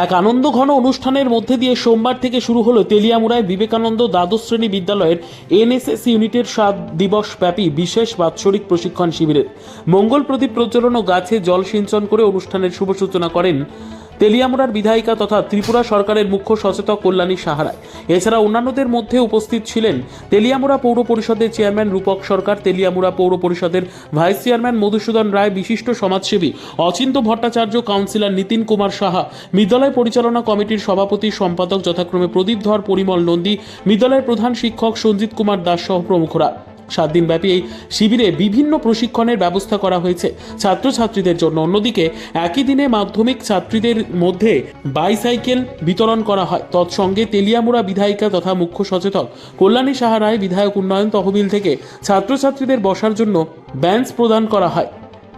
এক আনন্দ ঘন অনুষ্ঠানের মধ্যে দিয়ে সোমবার থেকে শুরু হলো তেলিয়ামুড়ায় বিবেকানন্দ দ্বাদশ শ্রেণি বিদ্যালয়ের এনএসএস ইউনিটের সাত দিবস ব্যাপী বিশেষ বাৎসরিক প্রশিক্ষণ শিবিরের। মঙ্গল প্রদীপ প্রজ্বলন ও গাছে জল সিঞ্চন করে অনুষ্ঠানের শুভ সূচনা করেন তেলিয়ামুড়ার বিধায়িকা তথা ত্রিপুরা সরকারের মুখ্য সচেতক কল্যাণী সাহারায়। এছাড়া অন্যান্যদের মধ্যে উপস্থিত ছিলেন তেলিয়ামুড়া পৌর পরিষদের চেয়ারম্যান রূপক সরকার, তেলিয়ামুড়া পৌর পরিষদের ভাইস চেয়ারম্যান মধুসূদন রায়, বিশিষ্ট সমাজসেবী অচিন্ত ভট্টাচার্য, কাউন্সিলর নীতিন কুমার সাহা বিদ্যালয় পরিচালনা কমিটির সভাপতি সম্পাদক যথাক্রমে প্রদীপ ধর পরিমল নন্দী বিদ্যালয়ের প্রধান শিক্ষক সঞ্জিত কুমার দাস সহ প্রমুখরা। সাত দিনব্যাপী এই শিবিরে বিভিন্ন প্রশিক্ষণের ব্যবস্থা করা হয়েছে। ছাত্রছাত্রীদের জন্য অন্যদিকে একই দিনে মাধ্যমিক ছাত্রীদের মধ্যে বাইসাইকেল বিতরণ করা হয়। তৎসঙ্গে তেলিয়ামুড়া বিধায়িকা তথা মুখ্য সচেতক কল্যাণী সাহারায় বিধায়ক উন্নয়ন তহবিল থেকে ছাত্রছাত্রীদের বসার জন্য বেঞ্চ প্রদান করা হয়।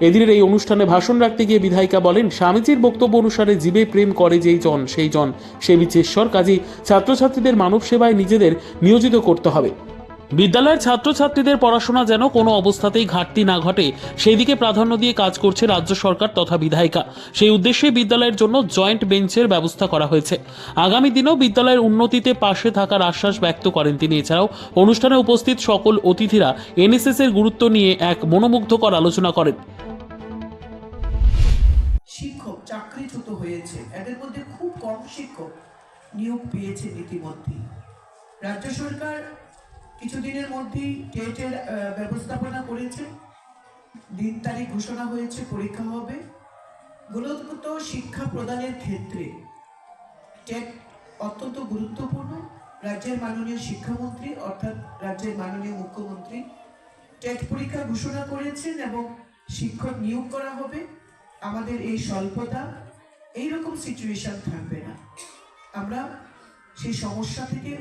এদিনের এই অনুষ্ঠানে ভাষণ রাখতে গিয়ে বিধায়িকা বলেন, স্বামীজির বক্তব্য অনুসারে জীবে প্রেম করে যেই জন, সেই জন। সে বিচেশ্বর কাজী ছাত্রছাত্রীদের মানব সেবায় নিজেদের নিয়োজিত করতে হবে। বিদ্যালয়ের ছাত্রছাত্রীদের পড়াশোনা যেন কোনো অবস্থাতেই ঘাটতি না ঘটে সেই দিকে প্রাধান্য দিয়ে কাজ করছে রাজ্য সরকার তথা বিধায়িকা। সেই উদ্দেশ্যে বিদ্যালয়ের জন্য জয়েন্ট বেঞ্চের ব্যবস্থা করা হয়েছে। আগামী দিনেও বিদ্যালয়ের উন্নতিতে পাশে থাকার আশ্বাস ব্যক্ত করেন তিনি। এছাড়াও অনুষ্ঠানে উপস্থিত সকল অতিথিরা এনএসএস এর গুরুত্ব নিয়ে এক মনোমুগ্ধকর আলোচনা করেন। শিক্ষক চাকরিচ্যুত হয়েছে। এদের মধ্যে খুব কম শিক্ষক নিয়োগ পেয়েছে ইতিমধ্যে রাজ্য সরকার কিছুদিনের মধ্যেই টেটের ব্যবস্থাপনা করেছে। দিন তারিখ ঘোষণা হয়েছে, পরীক্ষা হবে। গুণগত শিক্ষা প্রদানের ক্ষেত্রে টেট অত্যন্ত গুরুত্বপূর্ণ। রাজ্যের মাননীয় শিক্ষামন্ত্রী অর্থাৎ রাজ্যের মাননীয় মুখ্যমন্ত্রী টেট পরীক্ষা ঘোষণা করেছেন এবং শিক্ষক নিয়োগ করা হবে। আমাদের এই স্বল্পতা, এইরকম সিচুয়েশন থাকবে না। আমরা সেই সমস্যা থেকে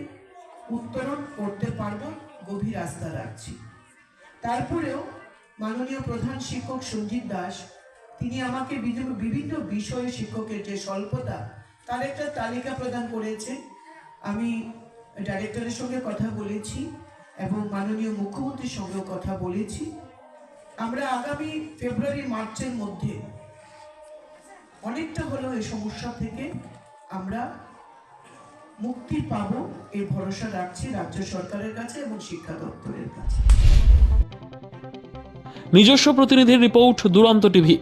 উত্তরণ করতে পারব গভীর আস্থা রাখছি। তারপরেও মাননীয় প্রধান শিক্ষক সঞ্জিত দাস, তিনি আমাকে বিভিন্ন বিষয়ে শিক্ষকের যে স্বল্পতা, তার একটা তালিকা প্রদান করেছে আমি ডাইরেক্টরের সঙ্গে কথা বলেছি এবং মাননীয় মুখ্যমন্ত্রীর সঙ্গেও কথা বলেছি। আমরা আগামী ফেব্রুয়ারি, মার্চের মধ্যে অনেকটা হলেও এই সমস্যা থেকে আমরা মুক্তি পাব এই ভরসা রাখছি রাজ্য সরকারের কাছে এবং শিক্ষা দপ্তরের কাছে। নিজস্ব প্রতিনিধির রিপোর্ট, দুরন্ত টিভি।